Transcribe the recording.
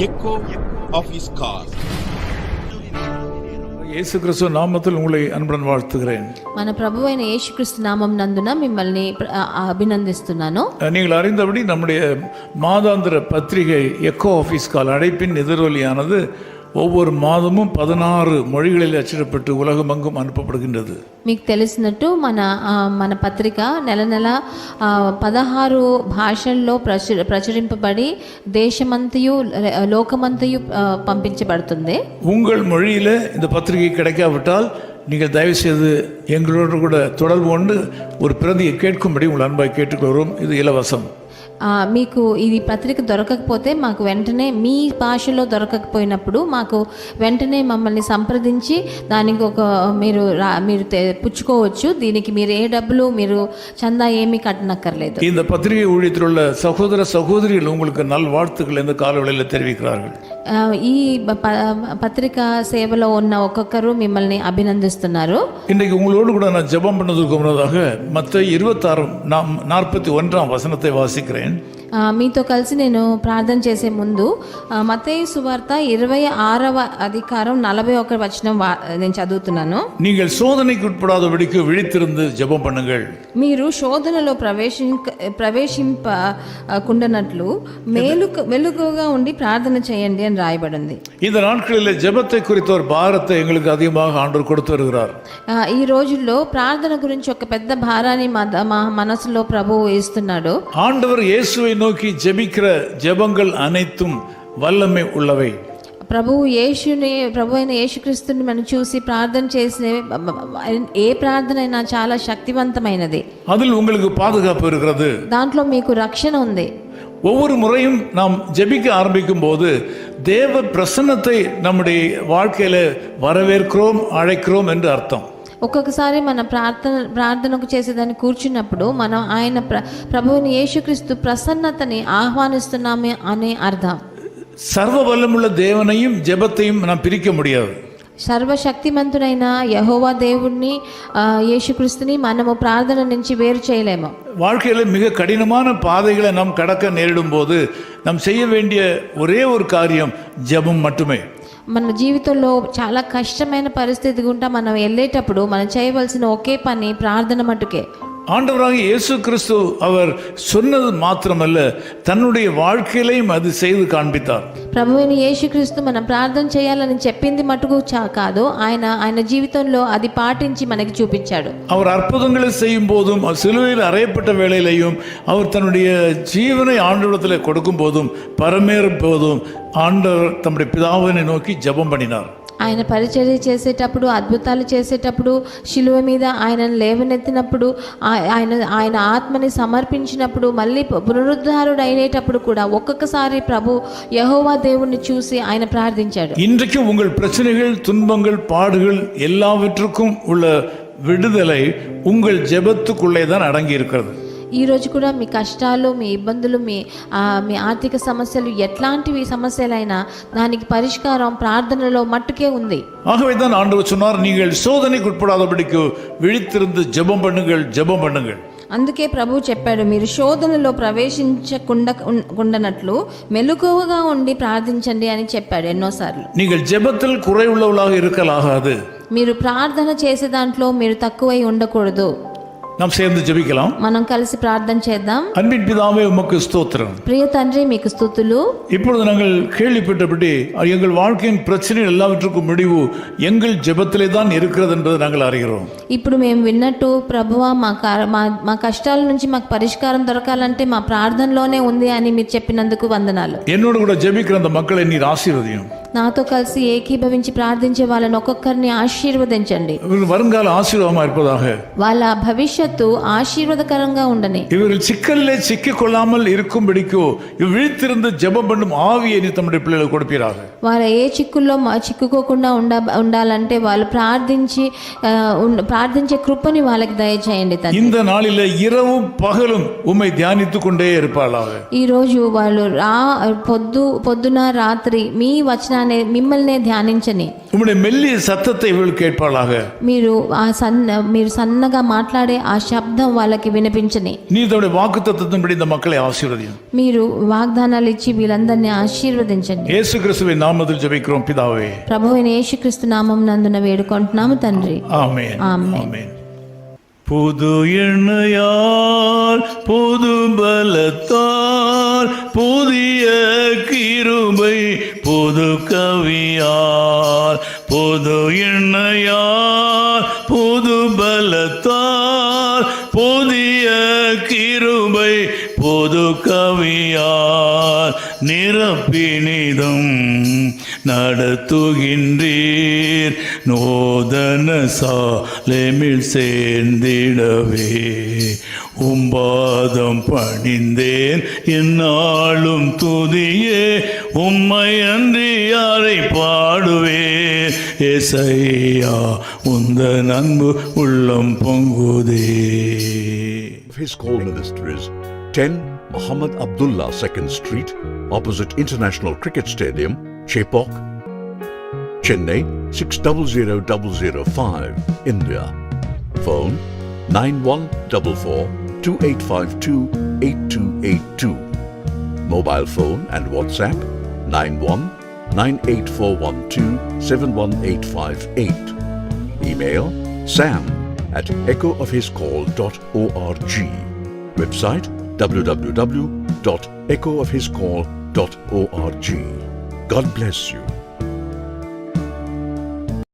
echo of his call. இயேசு கிறிஸ்துவ நாமத்தில் உங்களை அன்புடன் வாழ்த்துகிறேன் మన ప్రభు అయిన యేసుక్రీస్తు నామం నందున మిమ్మల్ని ప్ర- ఆ- అభినందిస్తున్నాను நீங்கள் அறிந்தபடி நம்முடைய மாதாந்திர பத்திரிகை எக்கோ ஆஃபீஸ் கால் அழைப்பின் எதிரொலியானது ஒவ்வொரு மாதமும் பதினாறு மொழிகளில் அச்சிடப்பட்டு உலகமெங்கும் அனுப்பப்படுகின்றது మీకు తెలిసినట్టు మన ఆ, మన పత్రిక నెల నెల ఆ, పదహారు భాషల్లో ప్రచుర ప్రచురింపబడి దేశమంతయు ర- లోకమంతయు ఆ, పంపించబడుతుంది உங்கள் மொழியில் இந்த பத்திரிகை கிடைக்காவிட்டால் நீங்கள் தயவுசெய்து எங்களோடு கூட தொடர்பு கொண்டு ஒரு பிரதியை கேட்கும்படி உங்கள் அன்பாய் கேட்டுக்கொள்கிறோம் இது இலவசம் ఆ, మీకు ఇది పత్రిక దొరకకపోతే మాకు వెంటనే మీ భాషలో దొరకకపోయినప్పుడు మాకు వెంటనే మమ్మల్ని సంప్రదించి దానికి ఒక మీరు రా మీరు తె- పుచ్చుకోవచ్చు దీనికి మీరు ఏ డబ్బులు మీరు చందా ఏమీ కట్టనక్కర్లేదు இந்த பத்திரிகை ஊழியத்தில் உள்ள சகோதர சகோதரிகள் உங்களுக்கு நல்வாழ்த்துக்கள் இந்த காலவெளியில் தெரிவிக்கிறார்கள் ఆ, ఈ ప- ప- పత్రిక సేవలో ఉన్న ఒక్కొక్కరు మిమ్మల్ని అభినందిస్తున్నారు இன்றைக்கு உங்களோடு கூட நான் ஜெபம் பண்ணதுக்கு முன்னதாக மற்ற இருபத்தாறு நாம் நாற்பத்தி ஒன்றாம் வசனத்தை வாசிக்கிறேன் ఆ, మీతో కలిసి నేను ప్రార్థన చేసే ముందు ఆ, మత్తయి సువార్త ఇరవై ఆరవ అధికారం నలభై ఒక వచనం వా- నేను చదువుతున్నాను நீங்கள் சோதனைக்கு உட்படாதபடிக்கு விழித்திருந்து ஜெபம் பண்ணுங்கள் మీరు శోధనలో ప్రవేశింక ప్రవేశింపకుండనట్లు మేలు మెలుగుగా ఉండి ప్రార్థన చేయండి అని రాయబడింది இந்த நாட்களில் ஜெபத்தை குறித்த ஒரு பாரத்தை எங்களுக்கு அதிகமாக ஆண்டவர் கொடுத்து வருகிறார் ఆ, ఈ రోజుల్లో ప్రార్థన గురించి ఒక పెద్ద భారాన్ని మా- మా మనసులో ప్రభువు ఇస్తున్నాడు ஆண்டவர் இயேசுவை நோக்கி ஜெபிக்கிற ஜெபங்கள் அனைத்தும் வல்லமை உள்ளவை ప్రభువు యేసుని ప్రభు అయిన యేసుక్రీస్తుని మనం చూసి ప్రార్థన చేసిన ఏ ప్రార్థన అయినా చాలా శక్తివంతమైనది அதில் உங்களுக்கு பாதுகாப்பு இருக்கிறது దాంట్లో మీకు రక్షణ ఉంది ஒவ்வொரு முறையும் நாம் ஜெபிக்க ஆரம்பிக்கும் போது தேவ பிரசன்னத்தை நம்முடைய வாழ்க்கையில வரவேற்கிறோம் அழைக்கிறோம் என்று அர்த்தம் ఒక్కొక్కసారి మన ప్రార్థన ప్రార్థనకు చేసేదాన్ని కూర్చున్నప్పుడు మనం ఆయన ప్ర ప్రభువుని యేసుక్రీస్తు ప్రసన్నతని ఆహ్వానిస్తున్నామే అనే అర్థం சர்வ வல்லமுள்ள தேவனையும் ஜெபத்தையும் நாம் பிரிக்க முடியாது సర్వశక్తిమంతుడైన యహోవా దేవుణ్ణి ఆ, యేసుక్రీస్తుని మనము ప్రార్థన నుంచి వేరు చేయలేము வாழ்க்கையில மிக கடினமான பாதைகளை நாம் கடக்க நேரிடும் போது நாம் செய்ய வேண்டிய ஒரே ஒரு காரியம் ஜெபம் மட்டுமே మన జీవితంలో చాలా కష్టమైన పరిస్థితి గుండా మనం వెళ్ళేటప్పుడు మనం చేయవలసిన ఒకే పని ప్రార్థన మటుకే. ஆண்டவராக இயேசு கிறிஸ்து அவர் சொன்னது மாத்திரமல்ல தன்னுடைய வாழ்க்கையிலையும் அது செய்து காண்பித்தார் ప్రభు అయిన యేసుక్రీస్తు మనం ప్రార్థన చేయాలని చెప్పింది మటుకు చా కాదు ఆయన ఆయన జీవితంలో అది పాటించి మనకి చూపించాడు அவர் அற்புதங்களை செய்யும் போதும் அவர் சிலுவையில் அறையப்பட்ட வேளையிலையும் அவர் தன்னுடைய ஜீவனை ஆண்டவரத்தில் கொடுக்கும் போதும் பரமேறும் போதும் ஆண்டவர் தம்முடைய பிதாவினை நோக்கி ஜெபம் பண்ணினார் ఆయన పరిచర్య చేసేటప్పుడు అద్భుతాలు చేసేటప్పుడు శిలువ మీద ఆయనను లేవనెత్తినప్పుడు ఆ- ఆయన ఆయన ఆత్మని సమర్పించినప్పుడు మళ్ళీ పునరుద్ధారుడు అయినేటప్పుడు కూడా ఒక్కొక్కసారి ప్రభు యహోవా దేవుణ్ణి చూసి ఆయన ప్రార్థించాడు இன்றைக்கும் உங்கள் பிரச்சனைகள் துன்பங்கள் பாடுகள் எல்லாவற்றுக்கும் உள்ள விடுதலை உங்கள் ஜெபத்துக்குள்ளே தான் அடங்கி இருக்கிறது ఈరోజు కూడా మీ కష్టాలు మీ ఇబ్బందులు మీ మీ ఆర్థిక సమస్యలు ఎట్లాంటివి సమస్యలైనా దానికి పరిష్కారం ప్రార్థనలో మట్టుకే ఉంది. అందుకే ప్రభు చెప్పాడు మీరు శోధనలో ప్రవేశించకుండా ఉండనట్లు ఉండి ప్రార్థించండి అని చెప్పాడు ఎన్నో సార్లు మీరు ప్రార్థన చేసే దాంట్లో మీరు తక్కువై ఉండకూడదు. நாம் சேர்ந்து ஜெபிக்கலாம் మనం కలిసి ప్రార్థన చేద్దాం அன்பின் பிதாவே உமக்கு ஸ்தோத்திரம் ప్రియ తండ్రి మీకు స్థుతులు இப்பொழுது நாங்கள் கேள்விப்பட்டபடி எங்கள் வாழ்க்கையின் பிரச்சனை எல்லாவற்றுக்கும் முடிவு எங்கள் ஜெபத்திலே தான் இருக்கிறது என்பதை நாங்கள் அறிகிறோம் ఇప్పుడు మేము విన్నట్టు ప్రభువా మా కా- మా మా కష్టాల నుంచి మాకు పరిష్కారం దొరకాలంటే మా ప్రార్థనలోనే ఉంది అని మీరు చెప్పినందుకు వందనాలు என்னோடு கூட ஜெபிக்கிற அந்த மக்களை நீர் ஆசீர்வதியும் నాతో కలిసి ఏకీభవించి ప్రార్థించే వాళ్ళని ఒక్కొక్కరిని ఆశీర్వదించండి இவர்கள் வருங்கால ஆசீர்வாதமாக இருப்பதாக వాళ్ళ భవిష్యత్తు ఆశీర్వాదకరంగా ఉండని இவர்கள் சிக்கலிலே சிக்கிக் கொள்ளாமல் இருக்கும்படிக்கோ இவ் விழித்திருந்து ஜெபம் பண்ணும் ஆவியை நீ தம்முடைய பிள்ளைகளுக்கு கொடுப்பீராக వారు ఏ చిక్కుల్లో మ- చిక్కుకోకుండా ఉండ ఉండాలంటే వాళ్ళు ప్రార్థించి ఆ, ఉండ- ప్రార్థించే కృపని వాళ్ళకి దయచేయండి తండ్రి இந்த நாளில இரவும் பகலும் உம்மை தியானித்துக் கொண்டே இருப்பாளாக ఈ రోజు వాళ్ళు రా పొద్దు పొద్దున రాత్రి మీ వచనాన్ని అనే మిమ్మల్నే ధ్యానించని உம்முடைய மெல்லிய சத்தத்தை இவள் கேட்பாளாக మీరు ఆ సన్న మీరు సన్నగా మాట్లాడే ఆ శబ్దం వాళ్ళకి వినిపించని நீ தன்னுடைய வாக்கு தத்துவத்தின்படி இந்த மக்களை ஆசீர்வதியும் మీరు వాగ్దానాలు ఇచ్చి వీళ్ళందరినీ ఆశీర్వదించండి இயேசு கிறிஸ்துவின் நாமத்தில் ஜெபிக்கிறோம் பிதாவே ప్రభు అయిన యేసుక్రీస్తు నామం నందున వేడుకుంటున్నాము తండ్రి ஆமென் ஆமென். ஆமென் புது எண்ணெயால் புது பலத்தால் புதிய கிருபை புது கவியார் புது எண்ணையார் புது பலத்தார் புதிய கிருபை புது கவியார் நிரப்பினிதம் நடத்துகின்றீர் நோதன சாலைமில் சேர்ந்திடவே உம்பாதம் பணிந்தேன் என்னாலும் துதியே உம்மை அன்றி யாரை பாடுவேன் எசையா உந்த அன்பு உள்ளம் பொங்குதே of his call ministries 10 Muhammad Abdullah 2nd Street, opposite International Cricket Stadium, Chepok, Chennai 600005, India. Phone 9144 2852 8282. Mobile phone and WhatsApp 91 98412 71858. Email sam at echoofhiscall.org. Website www.echoofhiscall.org. God bless you.